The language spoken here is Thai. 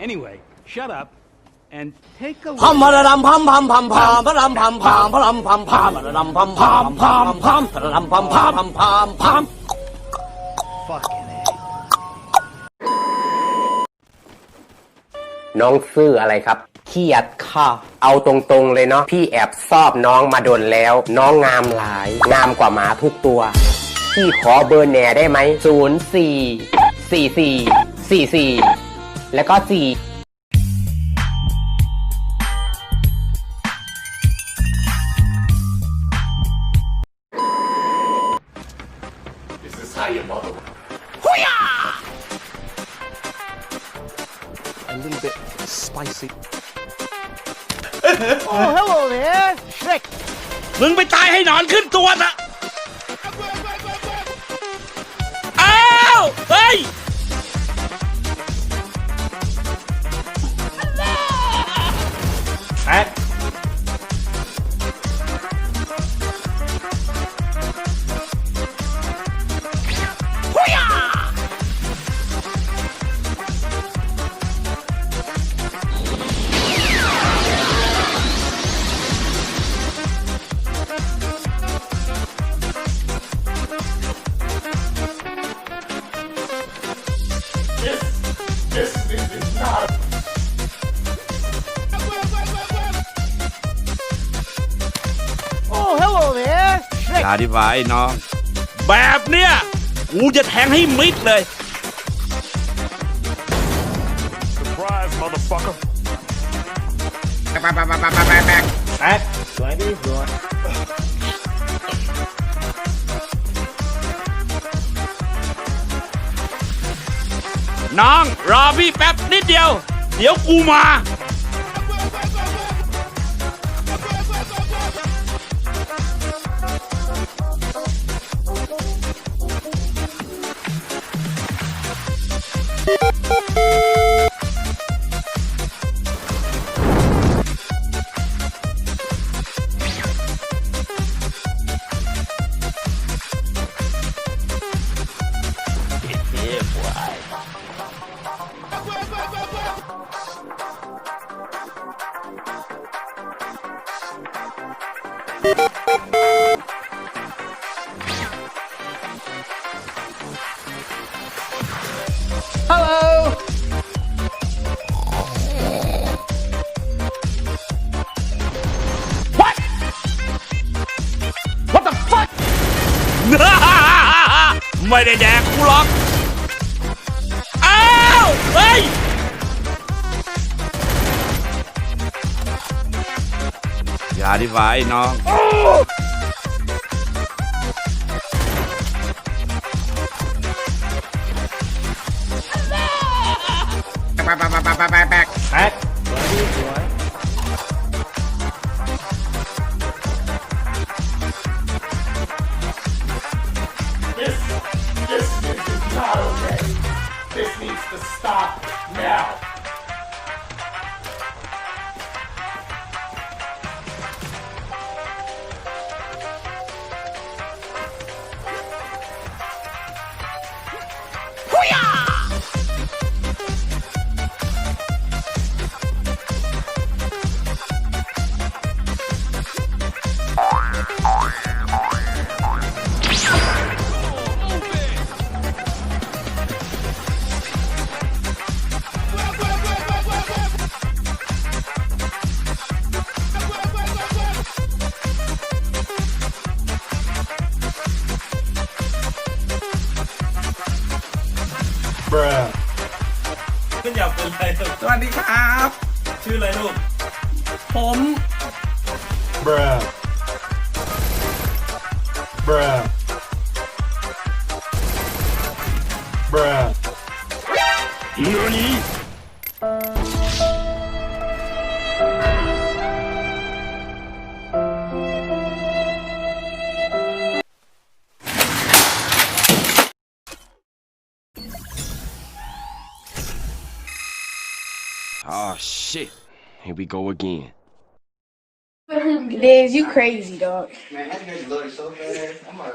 Anyway, shut up and take a พัม look. พะระดำพัมพัมพัมพามพระดำพัมพามพระดำพัมพามพระดำพัมพามพามพามพระดำพัมพามพามพามพาม Fucking A. น้องซื่ออะไรครับเครียดค่ะ เอาตรงๆเลยเนาะ พี่แอบซอบน้องมาโดนแล้ว น้องงามหลาย งามกว่าหมาทุกตัว พี่ขอเบอร์แหน่ได้ไหมศูนย์สี่สี่สี่สี่สี่ แล้วก็สี่ a little bit spicy. Oh, hello there, Shrek. มึงไปตายให้หนอนขึ้นตัวนะ อย่าดีกว่าไอ้น้อง แบบเนี้ยกูจะแทงให้มิดเลย Surprise, motherfucker. แอ๊กสวยดีสวยน้อง รอพี่แป๊บนิดเดียว เดี๋ยวกูมา ไม่ได้แดกกูหรอก อ้าว เฮ้ย อย่าดีกว่าไอ้น้องแอ๊กสวย ดี สวยขึ้นอยากเป็นอะไรสวัสดีครับ ชื่ออะไรลูก ผม Bruh. Bruh. Bruh. เ Oh shit. Here we go again. Liz, you crazy, dog. Man, that nigga loaded so fast. I'm like,